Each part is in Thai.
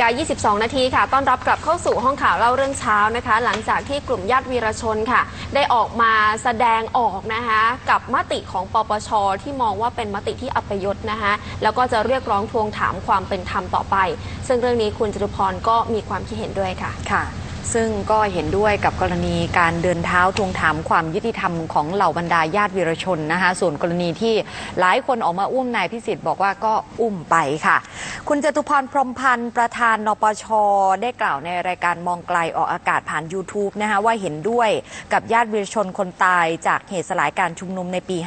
กา22 นาทีค่ะ ต้อนรับกลับเข้าสู่ห้องข่าวเล่าเรื่องเช้านะคะ หลังจากที่กลุ่มญาติวีรชนค่ะ ได้ออกมาแสดงออกนะคะ กับมติของปปช ที่มองว่าเป็นมติที่อัปยศนะคะ แล้วก็จะเรียกร้องทวงถามความเป็นธรรมต่อไป ซึ่งเรื่องนี้คุณจตุพรก็มีความคิดเห็นด้วยค่ะค่ะ ซึ่งก็เห็นด้วยกับกรณีการเดินเท้าทวงถามความยุติธรรมของเหล่าบรรดาญาติวีรชนนะคะส่วนกรณีที่หลายคนออกมาอุ้มนายพิสิทธิ์บอกว่าก็อุ้มไปค่ะ คุณจตุพรพรมพันธ์ประธานนปช ได้กล่าวในรายการมองไกลออกอากาศผ่าน YouTube นะคะว่าเห็นด้วยกับญาติวีรชนคนตายจากเหตุสลายการชุมนุมในปี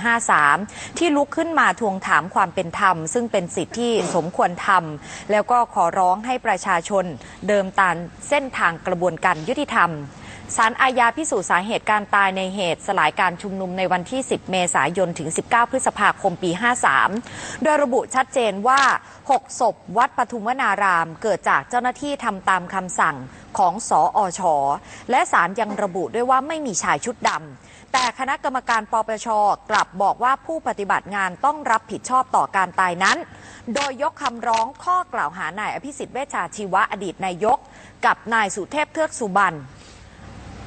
53 ที่ลุกขึ้นมาทวงถามความเป็นธรรม ซึ่งเป็นสิทธิที่สมควรทำแล้วก็ขอร้องให้ประชาชนเดิมตามเส้นทางกระบวนการยุติธรรมสารอาญาพิสูจน์สาเหตุการตายในเหตุสลายการชุมนุมในวันที่ 10 เมษายน ถึง 19 พฤษภาคม ปี 53 โดยระบุชัดเจนว่า 6 ศพวัดปทุมวนาราม เกิดจากเจ้าหน้าที่ทำตามคำสั่งของสออชและสารยังระบุด้วยว่าไม่มีชายชุดดำ แต่คณะกรรมการปปชกลับบอกว่าผู้ปฏิบัติงานต้องรับผิดชอบต่อการตายนั้น โดยยกคำร้องข้อกล่าวหานายอภิสิทธิ์เวชชาชีวะอดีตนายก กับนายสุเทพเทือกสุบรรณ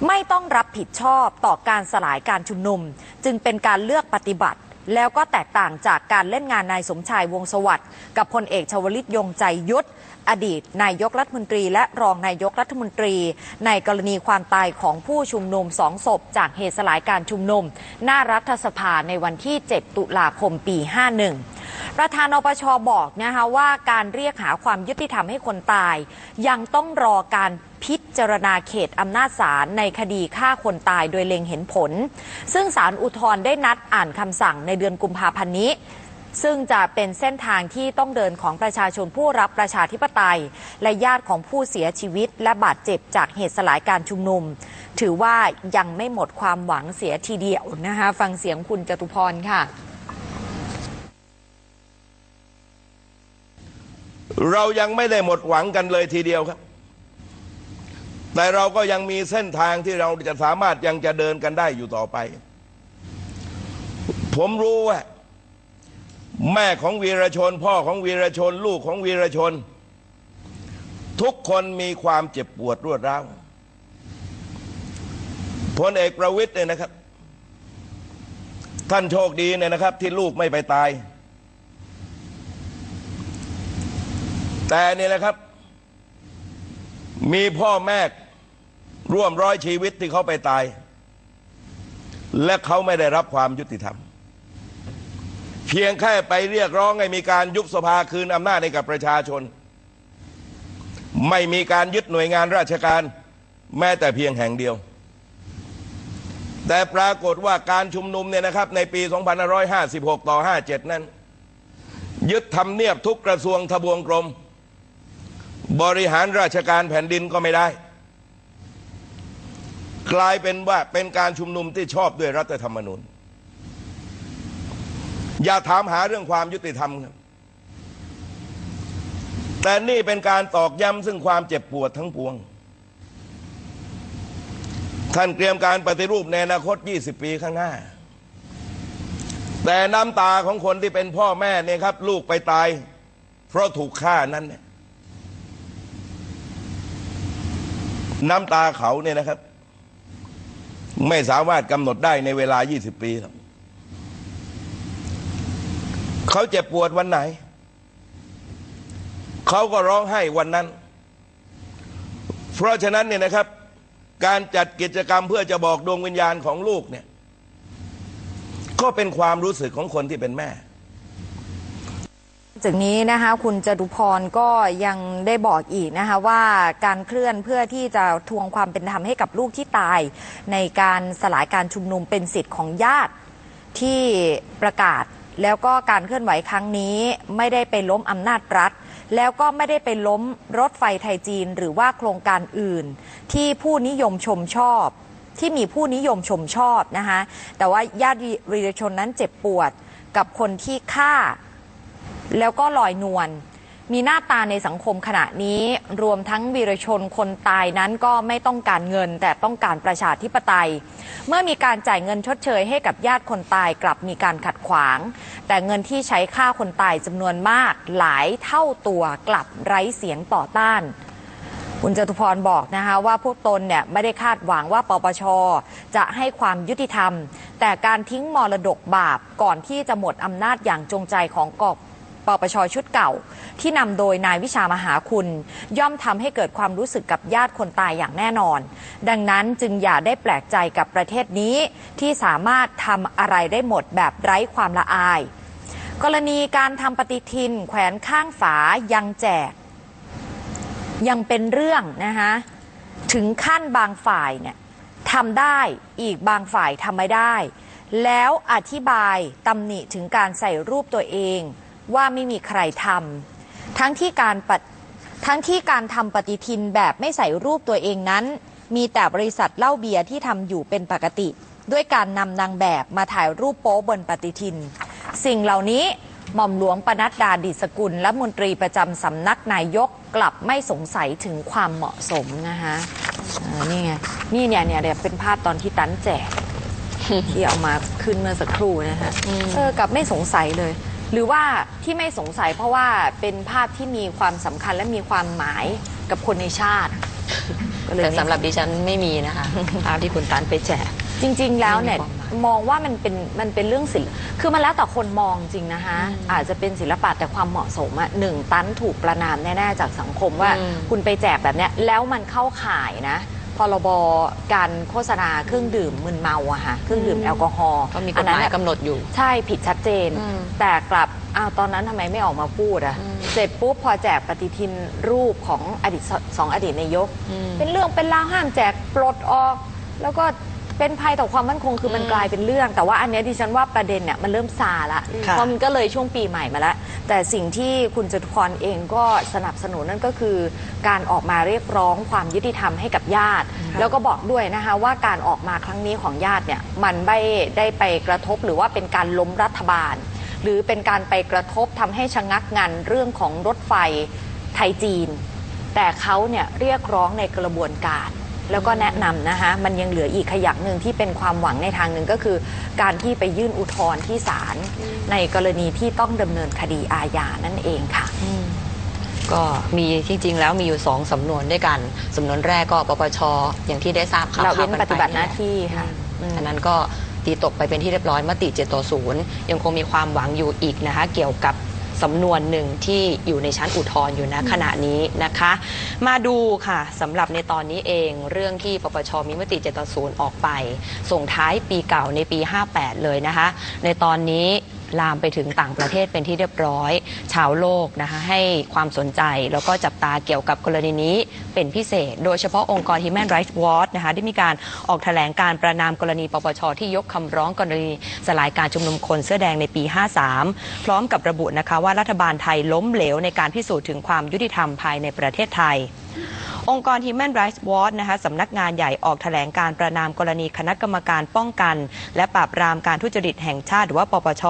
ไม่ต้องรับผิดชอบต่อการสลายการชุมนุม จึงเป็นการเลือกปฏิบัติ แล้วก็แตกต่างจากการเล่นงานนายสมชายวงสวัสดิ์กับพลเอกชวลิตยงใจยุทธอดีตนายกรัฐมนตรี และรองนายกรัฐมนตรี ในกรณีความตายของผู้ชุมนุมสองศพ จากเหตุสลายการชุมนุม หน้ารัฐสภาในวันที่ 7 ตุลาคมปี 51 ประธานอปชบอกนะคะว่าการเรียกหาความยุติธรรมให้คนตาย ยังต้องรอการพิจารณาเขตอำนาจศาลในคดีฆ่าคนตายโดยเล็งเห็นผล ซึ่งศาลอุทธรณ์ได้นัดอ่านคำสั่งในเดือนกุมภาพันธ์นี้ซึ่งจะเป็นเส้นทางที่ต้องเดินของประชาชนผู้รับประชาธิปไตย และญาติของผู้เสียชีวิตและบาดเจ็บจากเหตุสลายการชุมนุม ถือว่ายังไม่หมดความหวังเสียทีเดียวนะคะ ฟังเสียงคุณจตุพรค่ะ เรายังไม่ได้หมดหวังกันเลยทีเดียวครับ แต่เราก็ยังมีเส้นทางที่เราจะสามารถยังจะเดินกันได้อยู่ต่อไป ผมรู้ว่าแม่ของวีรชน พ่อของวีรชน ลูกของวีรชน ทุกคนมีความเจ็บปวดรวดร้าวพลเอกประวิตยเนี่ยนะครับ ท่านโชคดีเนี่ยนะครับ ที่ลูกไม่ไปตาย แต่นี่นะครับ มีพ่อแม่ร่วมร้อยชีวิตที่เขาไปตาย และเขาไม่ได้รับความยุติธรรม เพียงแค่ไปเรียกร้องให้มีการยุบสภาคืนอำนาจให้กับประชาชน ไม่มีการยึดหน่วยงานราชการ แม้แต่เพียงแห่งเดียว แต่ปรากฏว่าการชุมนุมเนี่ยนะครับ ในปี 2556 ต่อ 57 นั้น ยึดทำเนียบทุกกระทรวงทบวงกรม บริหารราชการแผ่นดินก็ไม่ได้ กลายเป็นว่าเป็นการชุมนุมที่ชอบด้วยรัฐธรรมนูญ อย่าถามหาเรื่องความยุติธรรมครับแต่นี่เป็นการตอกย้ำซึ่งความเจ็บปวดทั้งปวง ท่านเตรียมการปฏิรูปในอนาคต 20 ปีข้างหน้า แต่น้ำตาของคนที่เป็นพ่อแม่เนี่ยครับ ลูกไปตาย เพราะถูกฆ่านั้นเนี่ย น้ำตาเขาเนี่ยนะครับ ไม่สามารถกำหนดได้ในเวลา 20 ปีหรอกเขาเจ็บปวดวันไหน เขาก็ร้องไห้วันนั้น เพราะฉะนั้นเนี่ยนะครับ การจัดกิจกรรมเพื่อจะบอกดวงวิญญาณของลูกเนี่ย ก็เป็นความรู้สึกของคนที่เป็นแม่ จากนี้นะคะคุณจตุพรก็ยังได้บอกอีกนะคะว่าการเคลื่อนเพื่อที่จะทวงความเป็นธรรมให้กับลูกที่ตาย ในการสลายการชุมนุมเป็นสิทธิ์ของญาติที่ประกาศ แล้วก็การเคลื่อนไหวครั้งนี้ไม่ได้ไปล้มอำนาจรัฐ แล้วก็ไม่ได้ไปล้มรถไฟไทยจีนหรือว่าโครงการอื่น ที่ผู้นิยมชมชอบที่มีผู้นิยมชมชอบนะคะแต่ว่าญาติวีรชนนั้นเจ็บปวดกับคนที่ฆ่า แล้วก็ลอยนวลมีหน้าตาในสังคมขณะนี้ รวมทั้งวีรชนคนตายนั้นก็ไม่ต้องการเงิน แต่ต้องการประชาธิปไตย เมื่อมีการจ่ายเงินชดเชยให้กับญาติคนตายกลับมีการขัดขวาง แต่เงินที่ใช้ฆ่าคนตายจำนวนมากหลายเท่าตัวกลับไร้เสียงต่อต้านคุณจตุพรบอกนะคะว่าพวกตนเนี่ยไม่ได้คาดหวังว่าปปช จะให้ความยุติธรรม แต่การทิ้งมรดกบาปก่อนที่จะหมดอำนาจอย่างจงใจของกบ ปปชชุดเก่า ที่นำโดยนายวิชามหาคุณ ย่อมทำให้เกิดความรู้สึกกับญาติคนตายอย่างแน่นอน ดังนั้นจึงอย่าได้แปลกใจกับประเทศนี้ที่สามารถทำอะไรได้หมดแบบไร้ความละอาย กรณีการทำปฏิทินแขวนข้างฝายังแจก ยังเป็นเรื่องนะคะถึงขั้นบางฝ่ายเนี่ยทำได้อีกบางฝ่ายทำไม่ได้ แล้วอธิบายตำหนิถึงการใส่รูปตัวเอง ว่าไม่มีใครทำทั้งที่การปฏิทั้งที่การทำปฏิทินแบบไม่ใส่รูปตัวเองนั้น มีแต่บริษัทเหล้าเบียร์ที่ทำอยู่เป็นปกติ ด้วยการนำนางแบบมาถ่ายรูปโป๊บนปฏิทิน สิ่งเหล่านี้หม่อมหลวงปนัดดาดิสกุล และมนตรีประจำสำนักนายกกลับไม่สงสัยถึงความเหมาะสมนะคะเออนี่ไงนี่เนี่ยเนี่ยเนี่ยเป็นภาพตอนที่ตันแจกที่เอามาขึ้นเมื่อสักครู่นะคะเออกลับไม่สงสัยเลย หรือว่าที่ไม่สงสัยเพราะว่าเป็นภาพที่มีความสำคัญและมีความหมายกับคนในชาติก็เลยแต่ไม่สำหรับดิฉันไม่มีนะคะภาพที่คุณตันไปแจก จริง ๆ แล้วเนี่ยไม่มีความหมายมองว่ามันเป็นมันเป็นเรื่องศิลป์คือมันแล้วแต่คนมองจริงนะคะอาจจะเป็นศิลปะแต่ความเหมาะสมอะหนึ่งตันถูกประนามแน่ ๆ จากสังคมว่า อืม คุณไปแจกแบบเนี้ยแล้วมันเข้าข่ายนะ พรบการโฆษณาเครื่องดื่มมึนเมาอะค่ะเครื่องดื่มแอลกอฮอล์ก็มีกอัฎนหนั้นมายอะกำหนดอยู่ ใช่ผิดชัดเจนอืมแต่กลับอ้าวตอนนั้นทำไมไม่ออกมาพูดอะเสร็จปุ๊บพอแจกปฏิทินรูปของอดีตสสองอดีตนายก เป็นเรื่องเป็นราวห้ามแจกปลดออก แล้วก็ เป็นภัยต่อความมั่นคงคือมันกลายเป็นเรื่อง แต่ว่าอันเนี้ยดิฉันว่าประเด็นเนี่ยมันเริ่มซาละค่ะเพราะมันก็เลยช่วงปีใหม่มาแล้ว แต่สิ่งที่คุณจตุพรเองก็สนับสนุนนั่นก็คือ การออกมาเรียกร้องความยุติธรรมให้กับญาติ แล้วก็บอกด้วยนะคะว่าการออกมาครั้งนี้ของญาติเนี่ยมันไม่ได้ไปกระทบหรือว่าเป็นการล้มรัฐบาล หรือเป็นการไปกระทบทำให้ชะงักงันเรื่องของรถไฟไทยจีน แต่เขาเนี่ยเรียกร้องในกระบวนการ แล้วก็แนะนำนะคะมันยังเหลืออีกขยักหนึ่งที่เป็นความหวังในทางหนึ่งก็คือ การที่ไปยื่นอุทธรณ์ที่ศาลในกรณีที่ต้องดำเนินคดีอาญานั่นเองค่ะก็มีจริง ๆ แล้วมีอยู่สองสำนวนด้วยกันสำนวนแรกก็ปปชอย่างที่ได้ทราบข่าวละเว้นข่กัปฏิบัติหน้าที่ค่ะอืมอันนั้นก็ตีตกไปเป็นที่เรียบร้อยมติ7ต่อ0ยังคงมีความหวังอยู่อีกนะคะ เกี่ยวกับ สำนวนหนึ่งที่อยู่ในชั้นอุทธรณ์อยู่นะขณะนี้นะคะ มาดูค่ะสำหรับในตอนนี้เองเรื่องที่ปปชมีมติ7ต่อ0ออกไป ส่งท้ายปีเก่าในปี 58 เลยนะคะ ในตอนนี้ ลามไปถึงต่างประเทศเป็นที่เรียบร้อย ชาวโลกนะคะให้ความสนใจแล้วก็จับตาเกี่ยวกับกรณีนี้เป็นพิเศษ โดยเฉพาะองค์กร Human Rights Watch นะคะได้มีการออกแถลงการประนามกรณีปปชที่ยกคำร้องกรณีสลายการชุมนุมคนเสื้อแดงในปี 53 พร้อมกับระบุนะคะว่ารัฐบาลไทยล้มเหลวในการพิสูจน์ถึงความยุติธรรมภายในประเทศไทย องค์กร Human Rights Watch นะคะสำนักงานใหญ่ออกแถลงการประนามกรณีคณะกรรมการป้องกัน และปราบปรามการทุจริตแห่งชาติหรือว่าปปช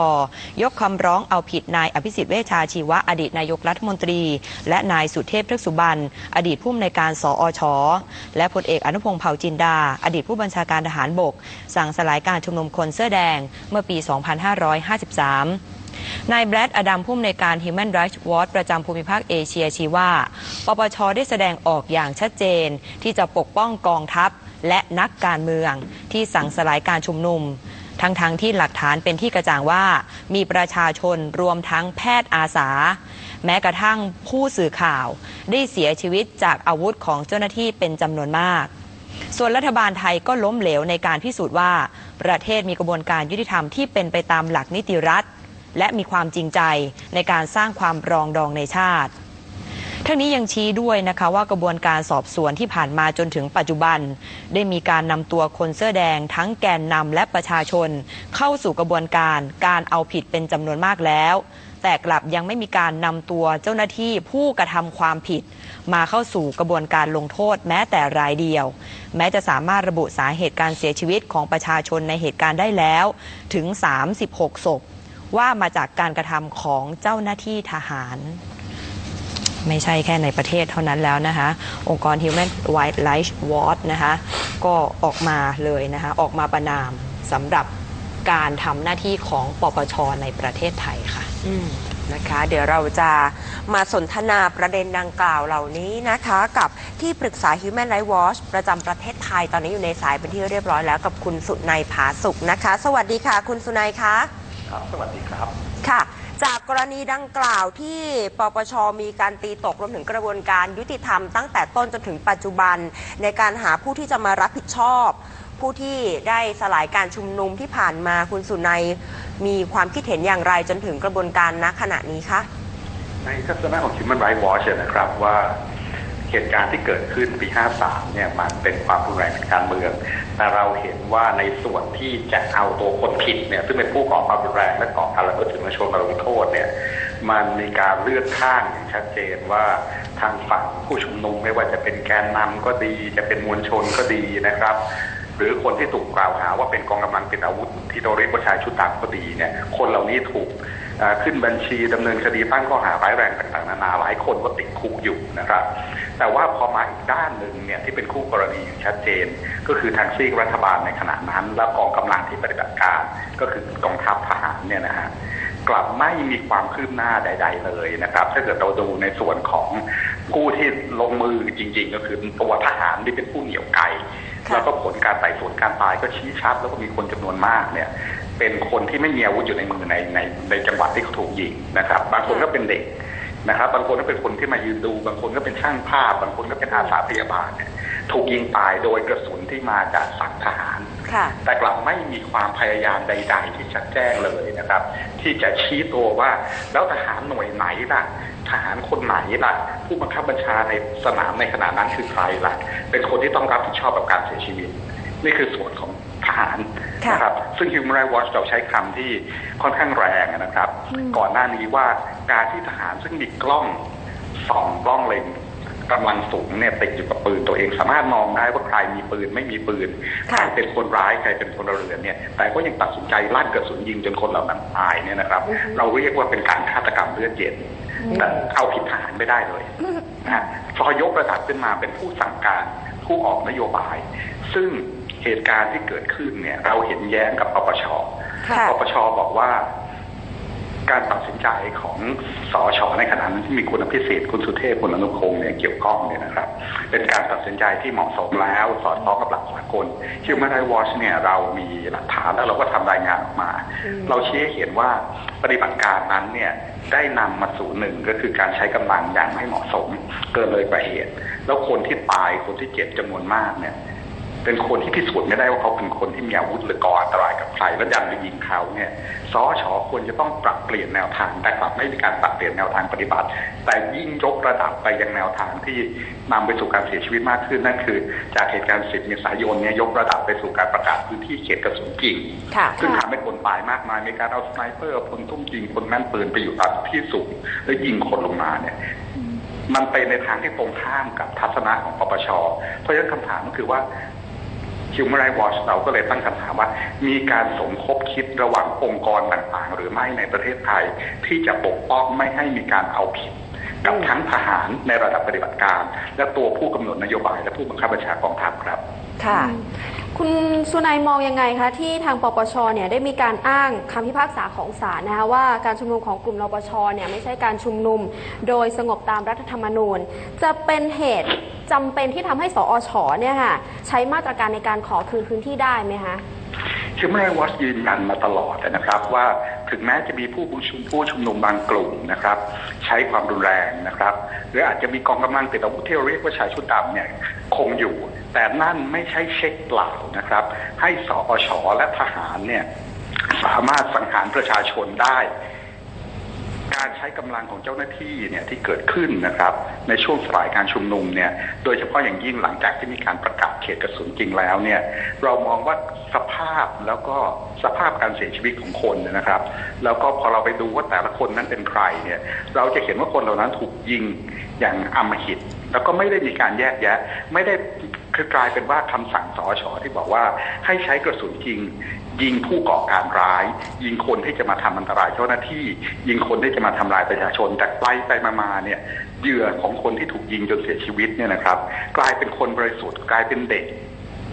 ยกคำร้องเอาผิดนายอภิสิทธิ์เวชชาชีวะอดีตนายกรัฐมนตรี และนายสุเทพเทือกสุบรรณอดีตผู้อำนวยการสออชและพลเอกอนุพงษ์เผ่าจินดา อดีตผู้บัญชาการทหารบก สั่งสลายการชุมนุมคนเสื้อแดงเมื่อปี 2553 นายแบรดอดัมผู้อำนวยการ Human Rights Watch ประจำภูมิภาคเอเชียชี้ว่า ปปชได้แสดงออกอย่างชัดเจน ที่จะปกป้องกองทัพ และนักการเมือง ที่สั่งสลายการชุมนุม ทั้งๆทที่หลักฐานเป็นที่กระจ่างว่า มีประชาชนรวมทั้งแพทย์อาสา แม้กระทั่งผู้สื่อข่าว ได้เสียชีวิตจากอาวุธของเจ้าหน้าที่เป็นจำนวนมากส่วนรัฐบาลไทยก็ล้มเหลวในการพิสูจน์ว่า ประเทศมีกระบวนการยุติธรรมที่เป็นไปตามหลักนิติรัฐ และมีความจริงใจในการสร้างความรองดองในชาติทั้งนี้ยังชี้ด้วยนะคะว่ากระบวนการสอบสวนที่ผ่านมาจนถึงปัจจุบัน ได้มีการนำตัวคนเสื้อแดง ทั้งแกนนำและประชาชน เข้าสู่กระบวนการการเอาผิดเป็นจำนวนมากแล้ว แต่กลับยังไม่มีการนำตัวเจ้าหน้าที่ผู้กระทำความผิด มาเข้าสู่กระบวนการลงโทษแม้แต่รายเดียว แม้จะสามารถระบุสาเหตุการเสียชีวิตของประชาชนในเหตุการณ์ได้แล้วถึง 36ศพ ว่ามาจากการกระทำของเจ้าหน้าที่ทหาร ไม่ใช่แค่ในประเทศเท่านั้นแล้วนะคะ องค์กร Human Rights Watch นะคะก็ออกมาเลยนะคะออกมาประนามสำหรับการทำหน้าที่ของปปชในประเทศไทยค่ะนะคะ เดี๋ยวเราจะมาสนทนาประเด็นดังกล่าวเหล่านี้นะคะ กับที่ปรึกษา Human Rights Watch ประจำประเทศไทยตอนนี้อยู่ในสายเป็นที่เรียบร้อยแล้วกับคุณสุนัยผาสุกนะคะ สวัสดีค่ะ คุณสุนัยคะ ครับ สวัสดีครับ ค่ะ จากกรณีดังกล่าวที่ปปชมีการตีตกรวมถึงกระบวนการยุติธรรมตั้งแต่ต้นจนถึงปัจจุบัน ในการหาผู้ที่จะมารับผิดชอบ ผู้ที่ได้สลายการชุมนุมที่ผ่านมาคุณสุนัยมีความคิดเห็นอย่างไรจนถึงกระบวนการณขณะนี้คะในทัศนะของ Human Rights Watch นะครับว่าเหตุการณ์ที่เกิดขึ้นปี 53 เนี่ยมัน เป็นความรุนแรงทางการเมือง แต่เราเห็นว่าในส่วนที่จะเอาตัวคนผิดเนี่ยซึ่งเป็นผู้ก่อความรุนแรงและก่อการละเมิดถึงมนุษยชนมาลงโทษเนี่ยมันมีการเลือกข้างอย่างชัดเจนว่าทางฝั่งผู้ชุมนุมไม่ว่าจะเป็นแกนนำก็ดี จะเป็นมวลชนก็ดีนะครับหรือคนที่ถูกกล่าวหาว่าเป็นกองกำลังเป็นอาวุธที่เราเรียกว่าชายชุดดำก็ดีเนี่ยคนเหล่านี้ถูก ขึ้นบัญชีดำเนินคดีตั้งข้อหาร้ายแรงต่างๆนานาหลายคนก็ติดคุกอยู่นะครับ แต่ว่าพอมาอีกด้านหนึ่งเนี่ยที่เป็นคู่กรณีอย่างชัดเจน ก็คือทางซีกรัฐบาลในขณะนั้น และกองกำลังที่ปฏิบัติการ ก็คือกองทัพทหารเนี่ยนะฮะกลับไม่มีความคืบหน้าใด ๆ เลยนะครับ ถ้าเกิดเราดูในส่วนของผู้ที่ลงมือจริง ๆ ก็คือตัวทหารที่เป็นผู้เหนี่ยวไก่แล้วก็ผลการไต่สวนการตายก็ชี้ชัดแล้วก็มีคนจำนวนมากเนี่ย เป็นคนที่ไม่มีอาวุธอยู่ในมือในในในจังหวัดที่เขาถูกยิงนะครับ บางคนก็เป็นเด็กนะครับ บางคนก็เป็นคนที่มายืนดู บางคนก็เป็นช่างภาพ บางคนก็เป็นอาสาพยาบาลเนี่ยถูกยิงตายโดยกระสุนที่มาจากสังทหารค่ะแต่กลับไม่มีความพยายามใด ๆ ที่ชัดแจ้งเลยนะครับ ที่จะชี้ตัวว่า แล้วทหารหน่วยไหนล่ะ ทหารคนไหนล่ะ ผู้บังคับบัญชาในสนามในขณะนั้นคือใครล่ะ เป็นคนที่ต้องรับผิดชอบกับการเสียชีวิต นี่คือส่วนของทหารค่ะ นะครับ ซึ่ง Human Rights Watch เราใช้คำที่ค่อนข้างแรงนะครับ ก่อนหน้านี้ว่าการที่ทหารซึ่งมีกล้องส่องกล้องเล็งกำลังสูงเนี่ยติดอยู่กับปืนตัวเองสามารถมองได้ว่าใครมีปืนไม่มีปืนใคค่ะรเป็นคนร้ายใครเป็นพลเรือนเนี่ยแต่ก็ยังตัดสินใจลั่นกระสุนยิงจนคนเหล่านั้นตายเนี่ยนะครับ เราเรียกว่าเป็นการฆาตกรรมเลือดเย็นแต่เอาผิดทหารไม่ได้เลยนะฮะพอยกระดับขึ้นมาเป็นผู้สั่งการผู้ออกนโยบาย ซึ่ง เหตุการณ์ที่เกิดขึ้นเนี่ย เราเห็นแย้งกับปปชค่ะปปชบอกว่า การตัดสินใจของสอชในขณะนั้นที่มีคุณอภิสิทธิ์คุณสุเทพคุณอนุพงศ์เนี่ยเกี่ยวข้องเนี่ยนะครับ เป็นการตัดสินใจที่เหมาะสมแล้วสอดคล้องกับหลักสากล Human Rights Watch เนี่ยเรามีหลักฐานแล้วเราก็ทำรายงานออกมา เราชี้ให้เห็นว่าปฏิบัติการนั้นเนี่ยได้นำมาสู่หนึ่งก็คือการใช้กำลังอย่างไม่เหมาะสม เกินเลยกว่าเหตุ แล้วคนที่ตายคนที่เจ็บจำนวนมากเนี่ย เป็นคนที่พิสูจน์ไม่ได้ว่าเขาเป็นคนที่มีอาวุธหรือก่ออันตรายกับใครแล้วดันไปยิงเขาเนี่ยสอชอควรจะต้องปรับเปลี่ยนแนวทาง แต่กลับไม่มีการปรับเปลี่ยนแนวทางปฏิบัติ แต่ยิ่งยกระดับไปยังแนวทางที่นำไปสู่การเสียชีวิตมากขึ้นนั่นคือ จากเหตุการณ์ 10 เมษายนเนี่ยยกระดับไปสู่การประกาศพื้นที่เขตกระสุนจริงค่ะซึ่งทำให้คนตายมากมายมีการเอาสไนเปอร์เอาคนทุ่มยิงคนแม่นปืนไปอยู่ตามที่สูงแล้วยิงคนลงมาเนี่ยมันไปในทางที่ตรงข้ามกับทัศนะของปปช เพราะฉะนั้นคำถามก็คือว่า Human Rights Watch เราก็เลยตั้งคำถามว่า มีการสมคบคิดระหว่างองค์กรต่างๆ หรือไม่ในประเทศไทย ที่จะปกป้องไม่ให้มีการเอาผิดกับทั้งทหารในระดับปฏิบัติการ และตัวผู้กำหนดนโยบายและผู้บังคับบัญชากองทัพครับ ค่ะ คุณสุนัยมองยังไงคะที่ทางปปชเนี่ยได้มีการอ้างคำพิพากษาของศาลนะคะว่าการชุมนุมของกลุ่มนปชเนี่ยไม่ใช่การชุมนุมโดยสงบตามรัฐธรรมนูญ จะเป็นเหตุจำเป็นที่ทำให้สอชเนี่ยค่ะใช้มาตรการในการขอคืนพื้นที่ได้ไหมคะคือแม่วัดยืนยันมาตลอดนะครับว่า ถึงแม้จะมีผู้ชุมผู้ชุมนุมบางกลุ่มนะครับ ใช้ความรุนแรงนะครับ หรืออาจจะมีกองกำลังติดอาวุธที่เราเรียกว่าชายชุดดำเนี่ยคงอยู่ แต่นั่นไม่ใช่เช็คเปล่านะครับ ให้สอชและทหารเนี่ยสามารถสังหารประชาชนได้ การใช้กำลังของเจ้าหน้าที่เนี่ยที่เกิดขึ้นนะครับ ในช่วงสลายการชุมนุมเนี่ยโดยเฉพาะอย่างยิ่งหลังจากที่มีการประกาศเขตกระสุนจริงแล้วเนี่ยเรามองว่าสภาพแล้วก็สภาพการเสียชีวิตของคนนะครับ แล้วก็พอเราไปดูว่าแต่ละคนนั้นเป็นใครเนี่ยเราจะเห็นว่าคนเหล่านั้นถูกยิงอย่างอำมหิต แล้วก็ไม่ได้มีการแยกแยะ ไม่ได้ คือกลายเป็นว่าคำสั่งสอชอที่บอกว่าให้ใช้กระสุนจริง ยิงผู้ก่อการร้าย ยิงคนที่จะมาทำอันตรายเจ้าหน้าที่ ยิงคนที่จะมาทำลายประชาชนแต่ไปไปมามาเนี่ยเหยื่อของคนที่ถูกยิงจนเสียชีวิตเนี่ยนะครับ กลายเป็นคนบริสุทธิ์กลายเป็นเด็ก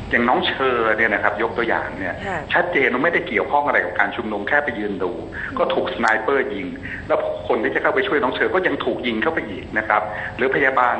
อย่างน้องเชอร์เนี่ยนะครับยกตัวอย่างเนี่ยค่ะชัดเจนว่าไม่ได้เกี่ยวข้องอะไรกับการชุมนุมแค่ไปยืนดู ก็ถูกสไนเปอร์ยิง แล้วคนที่จะเข้าไปช่วยน้องเชอร์ก็ยังถูกยิงเข้าไปอีกนะครับ หรือพยาบาล